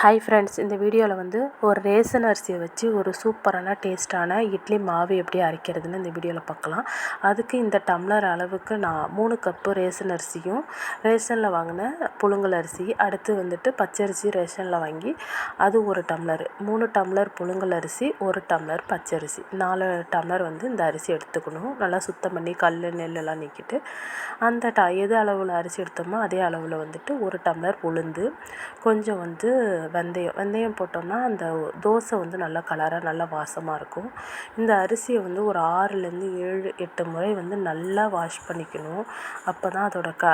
Hi friends இந்த வீடியோவில் வந்து ஒரு ரேசன் அரிசியை வச்சு ஒரு சூப்பரான டேஸ்ட்டான இட்லி மாவு எப்படி அரைக்கிறதுன்னு இந்த வீடியோவில் பார்க்கலாம். அதுக்கு இந்த டம்ளர் அளவுக்கு நான் மூணு கப்பு ரேசன் அரிசியும் ரேசனில் வாங்கின புழுங்கல் அரிசி அடுத்து வந்துட்டு பச்சரிசி ரேஷனில் வாங்கி அது ஒரு டம்ளர். மூணு டம்ளர் புழுங்கல் அரிசி ஒரு டம்ளர் பச்சரிசி. நாலு டம்ளர் வந்து இந்த அரிசி எடுத்துக்கணும். நல்லா சுத்தம் பண்ணி கல் நெல்லெல்லாம் நீக்கிட்டு அந்த ட எது அளவில் அரிசி எடுத்தோமோ அதே அளவில் வந்துட்டு ஒரு டம்ளர் உளுந்து கொஞ்சம் வந்து வெந்தயம். வெந்தயம் போட்டோம்னா அந்த தோசை வந்து நல்லா கலராக நல்லா வாசமாக இருக்கும். இந்த அரிசியை வந்து ஒரு ஆறுலேருந்து ஏழு எட்டு முறை வந்து நல்லா வாஷ் பண்ணிக்கணும். அப்போ தான் அதோட க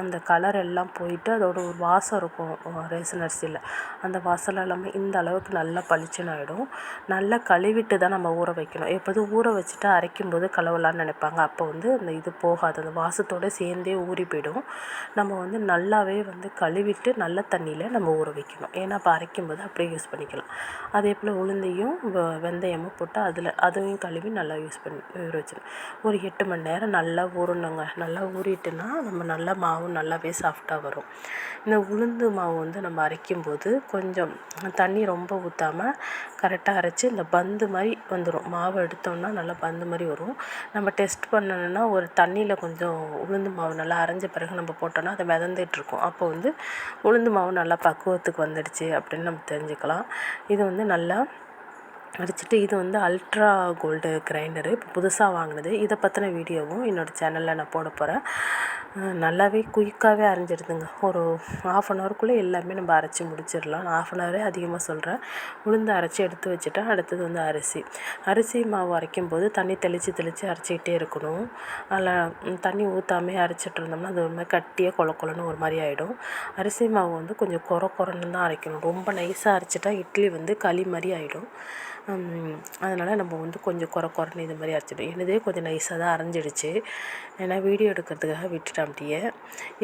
அந்த கலர் எல்லாம் போயிட்டு அதோட ஒரு வாசம் இருக்கும் ரேஷன் அரிசியில் அந்த வாசம் எல்லாமே இந்த அளவுக்கு நல்லா பளிச்சுன்னு ஆகிடும் நல்லா கழுவிட்டு தான் நம்ம ஊற வைக்கணும். எப்போதும் ஊற வச்சுட்டு அரைக்கும் போது கழுவலான்னு நினைப்பாங்க. அப்போ வந்து அந்த இது போகாது. அந்த வாசத்தோடு சேர்ந்தே ஊறி போயிடும். நம்ம வந்து நல்லாவே வந்து கழுவிட்டு நல்ல தண்ணியில் நம்ம ஊற வைக்கணும். ஏன்னா அப்போ அரைக்கும் போது அப்படியே யூஸ் பண்ணிக்கலாம். அதே போல் உளுந்தையும் வெந்தயமும் போட்டு அதில் அதையும் கழுவி நல்லா யூஸ் பண்ணி ஊற வச்சிடணும். ஒரு எட்டு மணி நேரம் நல்லா ஊறணுங்க. நல்லா ஊறிட்டுனா நம்ம நல்லா மாவு நல்லாவே சாஃப்டாக வரும். இந்த உளுந்து மாவு வந்து நம்ம அரைக்கும்போது கொஞ்சம் தண்ணி ரொம்ப ஊற்றாம கரெக்டாக அரைச்சி இந்த பந்து மாதிரி வந்துடும் மாவு எடுத்தோம்னா நல்லா பந்து மாதிரி வரும். நம்ம டெஸ்ட் பண்ணணுன்னா ஒரு தண்ணியில் கொஞ்சம் உளுந்து மாவு நல்லா அரைஞ்ச பிறகு நம்ம போட்டோம்னா அது மிதந்துட்ருக்கும் அப்போ வந்து உளுந்து மாவு நல்லா பக்குவத்துக்கு வந்துடுச்சு அப்படின்னு நம்ம தெரிஞ்சுக்கலாம். இது வந்து நல்லா அடிச்சுட்டு இது வந்து அல்ட்ரா கோல்டு கிரைண்டரு இப்போ புதுசாக வாங்கினது. இதை பற்றின வீடியோவும் என்னோடய சேனலில் நான் போட போகிறேன் நல்லாவே குயிக்காகவே அரைஞ்சிடுதுங்க ஒரு ஆஃப் அன் ஹவருக்குள்ளே எல்லாமே நம்ம அரைச்சி முடிச்சிடலாம். நான் ஆஃப் அன் ஹவரே அதிகமாக சொல்கிறேன் உளுந்து அரைச்சி எடுத்து வச்சுட்டேன் அடுத்தது வந்து அரிசி. அரிசி மாவு அரைக்கும் போது தண்ணி தெளித்து தெளித்து அரைச்சிக்கிட்டே இருக்கணும். அதில் தண்ணி ஊற்றாமே அரைச்சிட்டு இருந்தோம்னா அது ஒரு மாதிரி கட்டியாக கொல கொலன்னு ஒரு மாதிரி ஆகிடும் அரிசி மாவு வந்து கொஞ்சம் குற குறன்னு தான் அரைக்கணும். ரொம்ப நைஸாக அரைச்சிட்டா இட்லி வந்து களி மாதிரி ஆகிடும் அதனால் நம்ம வந்து கொஞ்சம் கொர கொரன்னு இது மாதிரி அரைச்சிடும் என்னதே கொஞ்சம் நைஸாக தான் அரைஞ்சிடுச்சு. ஏன்னா வீடியோ எடுக்கிறதுக்காக விட்டுட்டேன் அப்படியே.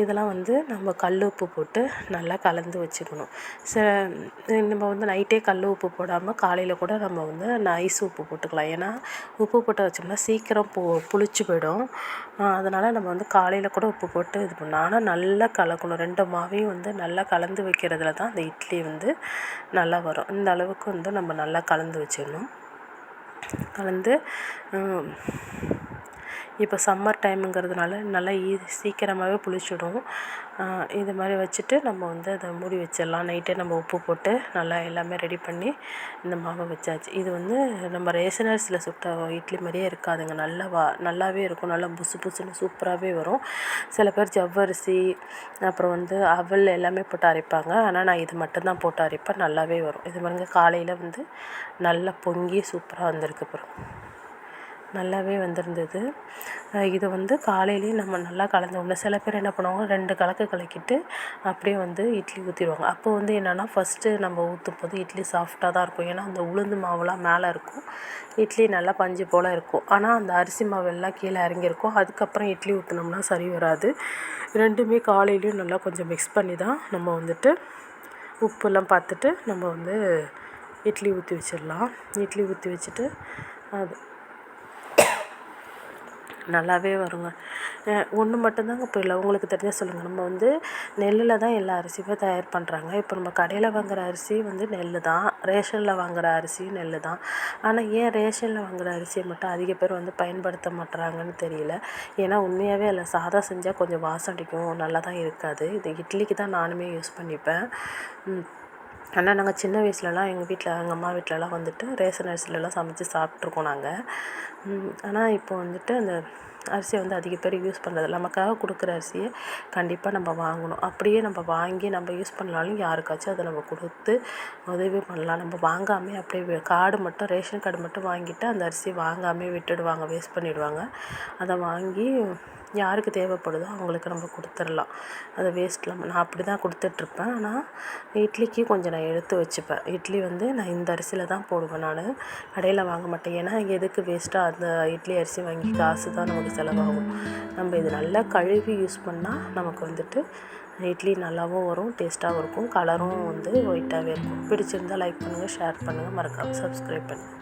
இதெல்லாம் வந்து நம்ம கல் உப்பு போட்டு நல்லா கலந்து வச்சுக்கணும் ச நம்ம வந்து நைட்டே கல் உப்பு போடாமல் காலையில் கூட நம்ம வந்து நைஸ் உப்பு போட்டுக்கலாம். ஏன்னா உப்பு போட்டு வச்சோம்னா சீக்கிரம் பு புளிச்சு போயிடும். அதனால் நம்ம வந்து காலையில் கூட உப்பு போட்டு இது பண்ணணும். ஆனால் நல்லா கலக்கணும். ரெண்டு மாவையும் வந்து நல்லா கலந்து வைக்கிறதுல தான் அந்த இட்லி வந்து நல்லா வரும். இந்த அளவுக்கு வந்து நம்ம நல்லா கலந்து வச்சிடணும். கலந்து இப்போ சம்மர் டைமுங்கிறதுனால நல்லா ஈ சீக்கிரமாகவே புளிச்சிடும். இது மாதிரி வச்சுட்டு நம்ம வந்து அதை மூடி வச்சிடலாம். நைட்டே நம்ம உப்பு போட்டு நல்லா எல்லாமே ரெடி பண்ணி இந்த மாவை வச்சாச்சு. இது வந்து நம்ம ரேஷன் அரிசியில் சுட்ட இட்லி மாதிரியே இருக்காதுங்க. நல்லா வா நல்லாவே இருக்கும். நல்லா புசு புசுன்னு சூப்பராகவே வரும். சில பேர் ஜவ்வரிசி அப்புறம் வந்து அவல் எல்லாமே போட்டு அரைப்பாங்க. ஆனால் நான் இது மட்டும்தான் போட்டு அரைப்பேன். நல்லாவே வரும். இது மாதிரிங்க காலையில் வந்து நல்லா பொங்கி சூப்பராக வந்திருக்கு அப்புறம் நல்லாவே வந்திருந்தது. இதை வந்து காலையிலேயும் நம்ம நல்லா கலந்து சில பேர் என்ன பண்ணுவாங்க ரெண்டு கலக்கு கலக்கிட்டு அப்படியே வந்து இட்லி ஊற்றிடுவாங்க அப்போ வந்து என்னென்னா ஃபஸ்ட்டு நம்ம ஊற்றும் போது இட்லி சாஃப்டாக தான் இருக்கும். ஏன்னா அந்த உளுந்து மாவுலாம் மேலே இருக்கும். இட்லி நல்லா பஞ்சு போல் இருக்கும். ஆனால் அந்த அரிசி மாவு எல்லாம் கீழே இறங்கியிருக்கும். அதுக்கப்புறம் இட்லி ஊற்றினோம்னா சரி வராது. ரெண்டுமே காலையிலையும் நல்லா கொஞ்சம் மிக்ஸ் பண்ணி தான் நம்ம வந்துட்டு உப்புலாம் பார்த்துட்டு நம்ம வந்து இட்லி ஊற்றி வச்சிடலாம். இட்லி ஊற்றி வச்சுட்டு அது நல்லாவே வருங்க. ஒன்று மட்டும்தாங்க புரியல உங்களுக்கு தெரிஞ்சால் சொல்லுங்கள் நம்ம வந்து நெல்லில் தான் எல்லா அரிசியுமே தயார் பண்ணுறாங்க இப்போ நம்ம கடையில் வாங்குகிற அரிசி வந்து நெல் தான். ரேஷனில் வாங்குகிற அரிசியும் நெல் தான். ஆனால் ஏன் ரேஷனில் வாங்குகிற அரிசியை மட்டும் அதிக பேர் வந்து பயன்படுத்த மாட்டுறாங்கன்னு தெரியல. ஏன்னா உண்மையாகவே அதில் சாதம் செஞ்சால் கொஞ்சம் வாசம் அடிக்கும். நல்லா தான் இருக்காது. இது இட்லிக்கு தான் நானுமே யூஸ் பண்ணிப்பேன். ஆனால் நாங்கள் சின்ன வயசுலலாம் எங்கள் வீட்டில் எங்கள் அம்மா வீட்டிலலாம் வந்துட்டு ரேஷன் அரிசிலலாம் சமைச்சி சாப்பிட்ருக்கோம் நாங்கள் ஆனால் இப்போ வந்துட்டு அந்த அரிசியை வந்து அதிக பேர் யூஸ் பண்ணுறது நமக்காக கொடுக்குற அரிசியை கண்டிப்பாக நம்ம வாங்கணும். அப்படியே நம்ம வாங்கி நம்ம யூஸ் பண்ணலாலும் யாருக்காச்சும் அதை நம்ம கொடுத்து உதவி பண்ணலாம். நம்ம வாங்காமே அப்படியே கார்டு மட்டும் ரேஷன் கார்டு மட்டும் வாங்கிட்டு அந்த அரிசியை வாங்காமே விட்டுடுவாங்க வேஸ்ட் பண்ணிவிடுவாங்க அதை வாங்கி யாருக்கு தேவைப்படுதோ அவங்களுக்கு நம்ம கொடுத்துர்லாம் அதை வேஸ்ட் இல்லாமல் நான் அப்படி தான் கொடுத்துட்ருப்பேன். ஆனால் இட்லிக்கு கொஞ்சம் நான் எடுத்து வச்சுப்பேன். இட்லி வந்து நான் இந்த அரிசியில் தான் போடுவேன் நான். கடையில் வாங்க மாட்டேன். ஏன்னா எதுக்கு வேஸ்ட்டாக அந்த இட்லி அரிசி வாங்கி காசு தான் நமக்கு செலவாகும். நம்ம இது நல்லா கழுவி யூஸ் பண்ணால் நமக்கு வந்துட்டு இட்லி நல்லாவும் வரும் டேஸ்ட்டாகவும் இருக்கும். கலரும் வந்து ஒயிட்டாகவே இருக்கும். பிடிச்சிருந்தால் லைக் பண்ணுங்கள் ஷேர் பண்ணுங்கள் மறக்காமல் சப்ஸ்கிரைப் பண்ணுங்கள்